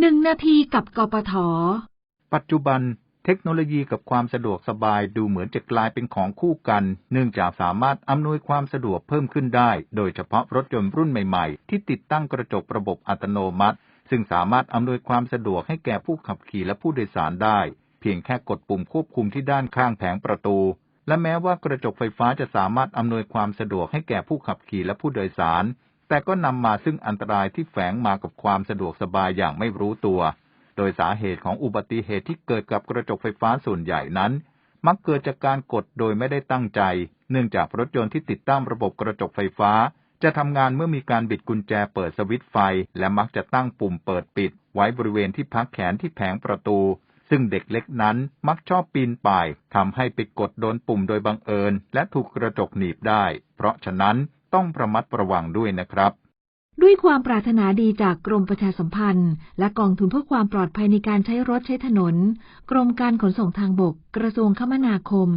หนึ่งนาทีกับกปท ปัจจุบันเทคโนโลยีกับความสะดวกสบายดูเหมือนจะกลายเป็นของคู่กัน เนื่องจากสามารถอำนวยความสะดวกเพิ่มขึ้นได้ โดยเฉพาะรถยนต์รุ่นใหม่ๆ ที่ติดตั้งกระจกระบบอัตโนมัติ ซึ่งสามารถอำนวยความสะดวกให้แก่ผู้ขับขี่และผู้โดยสารได้ เพียงแค่กดปุ่มควบคุมที่ด้านข้างแผงประตู และแม้ว่ากระจกไฟฟ้าจะสามารถอำนวยความสะดวกให้แก่ผู้ขับขี่และผู้โดยสาร แต่ก็นำมาซึ่งอันตรายที่แฝงมากับความสะดวกสบายอย่างไม่รู้ตัว โดยสาเหตุของอุบัติเหตุที่เกิดกับกระจกไฟฟ้าส่วนใหญ่นั้น มักเกิดจากการกดโดยไม่ได้ตั้งใจ เนื่องจากรถยนต์ที่ติดตั้งระบบกระจกไฟฟ้า จะทำงานเมื่อมีการบิดกุญแจเปิดสวิตช์ไฟ และมักจะตั้งปุ่มเปิดปิด ไว้บริเวณที่พักแขนที่แผงประตู ซึ่งเด็กเล็กนั้นมักชอบปีนป่ายทำให้ไปกดโดนปุ่มโดยบังเอิญ และถูกกระจกหนีบได้ เพราะฉะนั้นต้องระมัดระวังด้วยนะครับด้วยความปรารถนาดีจากกรมประชาสัมพันธ์ และกองทุนเพื่อความปลอดภัยในการใช้รถใช้ถนน กรมการขนส่งทางบก กระทรวงคมนาคม